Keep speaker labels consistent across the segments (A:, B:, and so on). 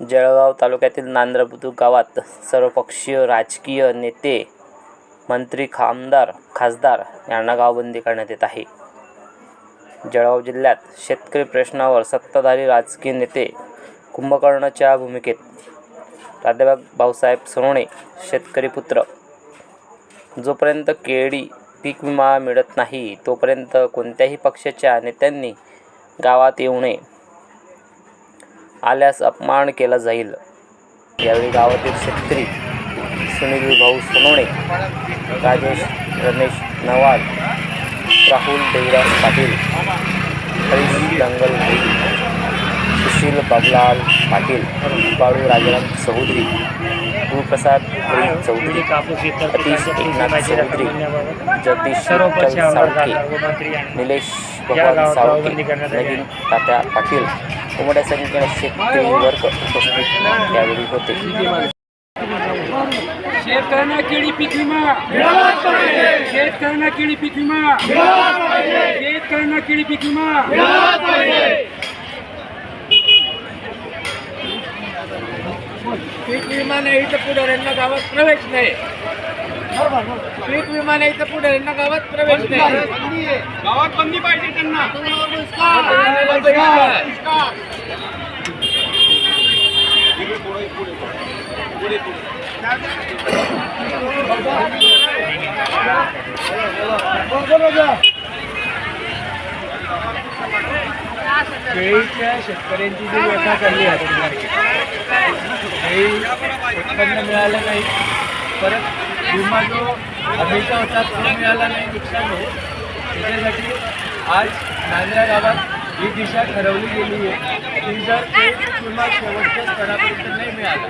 A: जळगाव तालुक्यातील नांद्रा बुद्रुक गावात सर्वपक्षीय राजकीय नेते मंत्री खामदार खासदार यांना गावबंदी करण्यात येत आहे. जळगाव जिल्ह्यात शेतकरी प्रश्नावर सत्ताधारी राजकीय नेते कुंभकर्णाच्या भूमिकेत प्राध्यापक भाऊसाहेब सोनवणे शेतकरी पुत्र जोपर्यंत केळी पीक विमा मिळत नाही तोपर्यंत कोणत्याही पक्षाच्या नेत्यांनी गावात येऊ नये आल्यास अपमान केला जाईल. यावेळी गावातील शेतकरी सुनील भाऊ सोनवणे राजेश रमेश नवाल राहुल देवराज पाटील हरीश दंगल सुशील बाबलाल पाटील बाळू राजाराम चौधरी गुरुप्रसाद चौधरी सतीश एकनाथ चौधरी जगदीश साळुंखे निलेश भगवान साळुंखे नवीन तात्या पाटील व मोठ्या संख्येने शेतकरी वर्ग उपस्थित यावेळी होते.
B: शेतकऱ्यांना केळी पीक विमा. शेतकऱ्यांना केळी पीक विमा. शेतकऱ्यांना केळी पीक विमा.
C: पीक विमा नाही तर पुढाऱ्यांना गावात प्रवेश नाही. पीक विमा नाही तर पुढाऱ्यांना गावात प्रवेश नाही.
B: गावात बंदी पाहिजे त्यांना.
C: केळीच्या शेतकऱ्यांची जी व्यथा चालली आहे केळी उत्पन्न मिळालं नाही. परत विमा जो हमीचा होता तो मिळाला नाही नुकसान हो त्याच्यासाठी आज नांद्रा गावात ही दिशा ठरवली गेली आहे की जर विमा शेवटच्या स्तरापर्यंत नाही मिळाला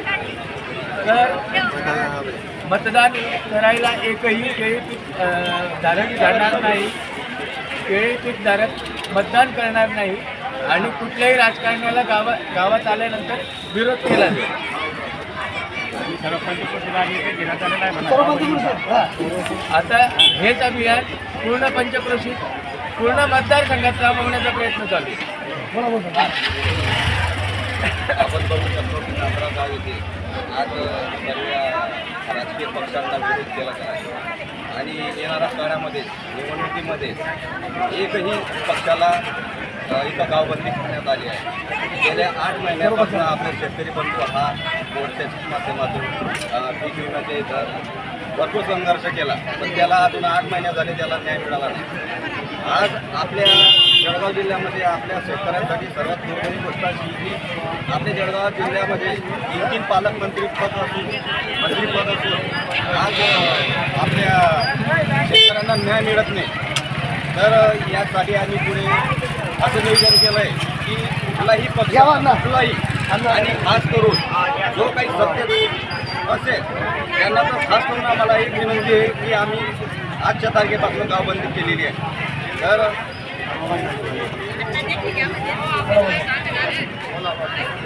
C: तर मतदान करायला एकही केळी पीक धारक जाणार नाही. केळी पीक धारक मतदान करणार नाही. आणि कुठल्याही राजकारण्याला गावा गावात आल्यानंतर विरोध केला जाईल आता हेच अभियान पूर्ण पंचक्रोशीत पूर्ण मतदारसंघात राबवण्याचा प्रयत्न चालू
D: आपण बघू शकतो की नांद्रा गाव येथे आज सगळ्या राजकीय पक्षांना विरोध केला जात आहे. आणि येणाऱ्या काळामध्ये निवडणुकीमध्ये एकही पक्षाला इथं गावबंदी करण्यात आली आहे. गेल्या आठ महिन्यापासून आपले शेतकरी बंधू हा मोर्चाच्या माध्यमातून पीक विम्याचे भरपूर संघर्ष केला. पण त्याला अजून आठ महिने झाले त्याला न्याय मिळाला नाही. आज आपल्या जळगाव जिल्ह्यामध्ये आपल्या शेतकऱ्यांसाठी सर्वात मोठी गोष्ट अशी की आपल्या जळगाव जिल्ह्यामध्ये तीन तीन पालकमंत्री पद असून मंत्रीपद असून आज आपल्या शेतकऱ्यांना न्याय मिळत नाही. तर यासाठी आम्ही पुढे असं नियोजन केलं आहे की कुठलाही पक्ष कुठलाही आणि खास करून जो काही सत्य असेल त्यांना तर खास करून आम्हाला एक विनंती आहे की आम्ही आजच्या तारखेपासून गावबंदी केलेली आहे. तर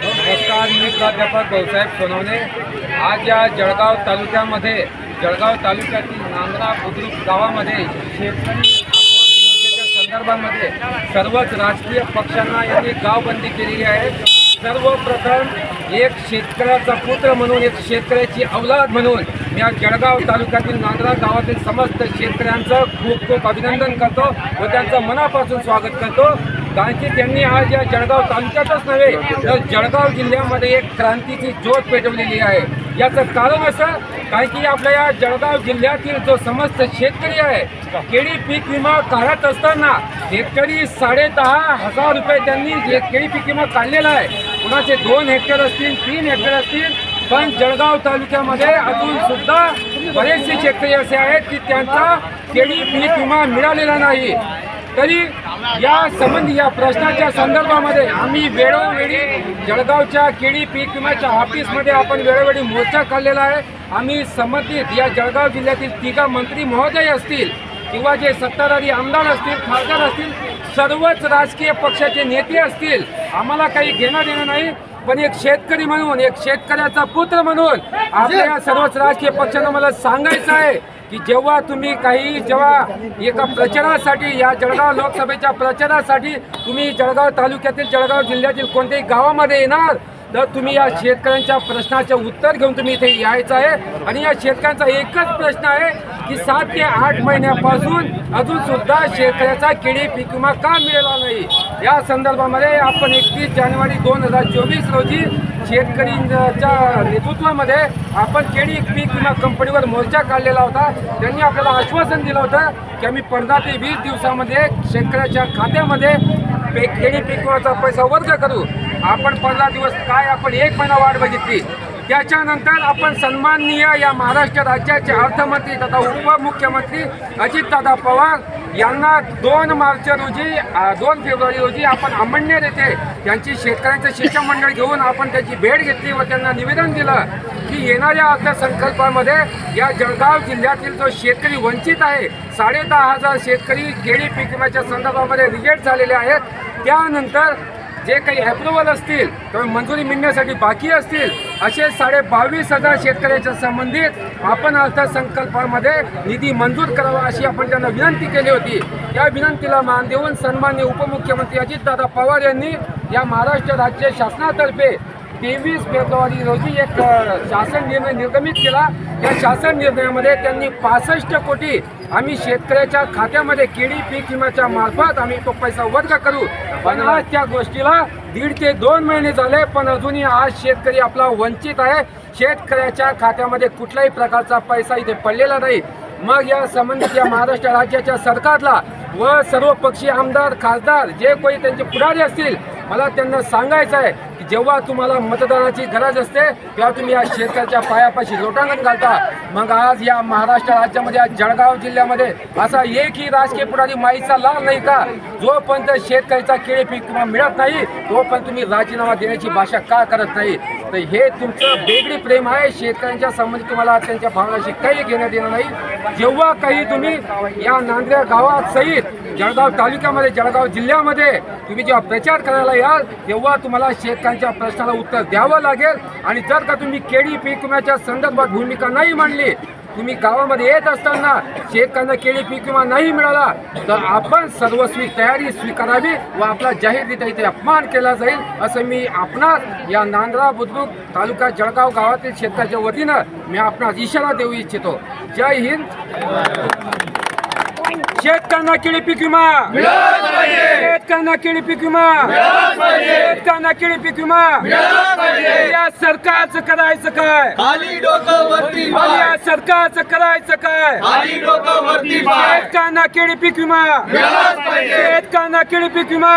B: नमस्कार मी प्राध्यापक भाऊसाहेब सोनवणे. आज या जळगाव तालुक्यामध्ये जळगाव तालुक्यातील नांद्रा बुद्रुक गावामध्ये शेतकरी संदर्भामध्ये सर्वच राजकीय पक्षांना यांनी गावबंदी केलेली आहे. सर्वप्रथम एक शेतकऱ्याचा पुत्र म्हणून एक शेतकऱ्याची अवलाद म्हणून मी आज जळगाव तालुक्यातील नांदरा गावातील समस्त शेतकऱ्यांचं खूप खूप अभिनंदन करतो व त्यांचं मनापासून स्वागत करतो. कारण की त्यांनी आज या जळगाव तालुक्यातच नव्हे तर जळगाव जिल्ह्यामध्ये एक क्रांतीची ज्योत पेटवलेली आहे. याचं कारण असं काय की आपल्या या जळगाव जिल्ह्यातील जो समस्त शेतकरी आहे केळी पीक विमा काढत असताना शेतकरी साडेदहा हजार रुपये त्यांनी जे केळी पीक विमा काढलेला आहे कुणाचे दोन हेक्टर असतील तीन हेक्टर असतील पण जळगाव तालुक्यामध्ये अजून सुद्धा बरेचसे शेतकरी असे आहेत की त्यांचा केळी पीक विमा मिळालेला नाही. तरी या संबंधी या प्रश्नाच्या संदर्भामध्ये आम्ही वेळोवेळी जळगावच्या केळी पीक विम्याच्या ऑफिसमध्ये आपण वेळोवेळी मोर्चा काढलेला आहे. आम्ही संबंधित या जळगाव जिल्ह्यातील तिघा मंत्री महोदय असतील किंवा जे सत्ताधारी आमदार असतील खासदार असतील सर्वच राजकीय पक्षाचे नेते असतील आम्हाला काही घेणं देणं नाही. पण एक शेतकरी म्हणून एक शेतकऱ्याचा पुत्र म्हणून आपल्या सर्वच राजकीय पक्षांना मला सांगायचं आहे. की जेव्हा तुम्ही काही जेव्हा एका प्रचारासाठी या जळगाव लोकसभेच्या प्रचारासाठी तुम्ही जळगाव तालुक्यातील जळगाव जिल्ह्यातील कोणत्याही गावामध्ये येणार तर तुम्ही या शेतकऱ्यांच्या प्रश्नाचे उत्तर घेऊन तुम्ही इथे यायचं आहे. आणि या शेतकऱ्यांचा एकच प्रश्न आहे की सात ते आठ महिन्यापासून अजून सुद्धा शेतकऱ्याचा केळी पीक विमा का मिळाला नाही? या संदर्भामध्ये आपण एकतीस जानेवारी दोन हजार चोवीस रोजी शेतकरींच्या नेतृत्वामध्ये आपण केळी पीक विमा कंपनीवर मोर्चा काढलेला होता. त्यांनी आपल्याला आश्वासन दिलं होतं की आम्ही पंधरा ते वीस दिवसामध्ये शेतकऱ्याच्या खात्यामध्ये पे केळी पीक विम्याचा पैसा वर्ग करू. आपण पंधरा दिवस काय आपण एक महिना वाट बघितली? त्याच्यानंतर आपण सन्माननीय या महाराष्ट्र राज्याचे अर्थमंत्री तथा उपमुख्यमंत्री अजितदादा पवार यांना दोन मार्च रोजी दोन फेब्रुवारी रोजी आपण अंमळनेर येथे त्यांची शेतकऱ्यांचं शिष्टमंडळ घेऊन आपण त्याची भेट घेतली व त्यांना निवेदन दिलं की येणाऱ्या अर्थसंकल्पामध्ये या जळगाव जिल्ह्यातील जो शेतकरी वंचित आहे साडेदहा हजार शेतकरी केळी पीक विम्याच्या संदर्भामध्ये रिजेक्ट झालेले आहेत. त्यानंतर जे काही अप्रुव्हल असतील किंवा मंजुरी मिळण्यासाठी बाकी असतील असे साडे बावीस हजार शेतकऱ्याच्या संबंधित आपण अर्थसंकल्पामध्ये निधी मंजूर करावा अशी आपण त्यांना विनंती केली होती. या विनंतीला मान देऊन सन्मान्य उपमुख्यमंत्री अजितदादा पवार यांनी या महाराष्ट्र राज्य शासनातर्फे तेवीस फेब्रुवारी रोजी एक शासन निर्णय निर्गमित केला. या शासन निर्णयामध्ये त्यांनी पासष्ट कोटी आम्ही शेतकऱ्याच्या खात्यामध्ये केळी पीक विम्याच्या मार्फत आम्ही तो पैसा वर्ग करू. पण आज त्या गोष्टीला दीड ते दोन महिने झाले पण अजूनही आज शेतकरी आपला वंचित आहे. शेतकऱ्याच्या खात्यामध्ये कुठल्याही प्रकारचा पैसा इथे पडलेला नाही. मग या संबंधित या महाराष्ट्र राज्याच्या सरकारला व सर्वपक्षीय आमदार खासदार जे कोणी त्यांचे पुढारी असतील मला त्यांना सांगायचं आहे की जेव्हा तुम्हाला मतदानाची गरज असते तेव्हा तुम्ही या शेतकऱ्याच्या पायापाशी लोटांगण घालता. मग आज या महाराष्ट्र राज्यामध्ये आज जळगाव जिल्ह्यामध्ये असा एकही राजकीय पुढारी माईचा लाल नाही का? जोपर्यंत शेतकऱ्याचा केळी पीक तुम्हाला मिळत नाही तोपर्यंत तुम्ही राजीनामा देण्याची भाषा का करत नाही? तर हे तुमचं वेगळी प्रेम आहे. शेतकऱ्यांच्या संबंधित तुम्हाला त्यांच्या भावनाशी काही घेण्यात देणं नाही. जेव्हा काही तुम्ही या नांदऱ्या गावात सहित जळगाव तालुक्यामध्ये जळगाव जिल्ह्यामध्ये तुम्ही जेव्हा प्रचार करायला याल तेव्हा तुम्हाला शेतकऱ्यांच्या प्रश्नाला उत्तर द्यावं लागेल. आणि जर का तुम्ही केळी पीक विम्याच्या संदर्भात भूमिका नाही मांडली तुम्ही गावामध्ये येत असताना शेतकऱ्यांना केळी पीक विमा नाही मिळाला तर आपण सर्वस्वी तयारी स्वीकारावी व आपला जाहीररित्या इथे अपमान केला जाईल असं मी आपणास या नांद्रा बुद्रुक तालुका जळगाव गावातील शेतकऱ्याच्या वतीनं मी आपणास इशारा देऊ इच्छितो. जय हिंद. शेतकऱ्यांना केळी पीक विमा. शेतकऱ्यांना केळी पीक विमा. शेतकऱ्यांना केळी पीक विमा. या सरकारचं करायचं काय?
D: खाली डोकं वरती
B: या सरकारचं करायचं काय?
D: खाली डोकं वरती
B: शेतकऱ्यांना केळी पीक विमा. शेतकऱ्यांना केळी पीक विमा.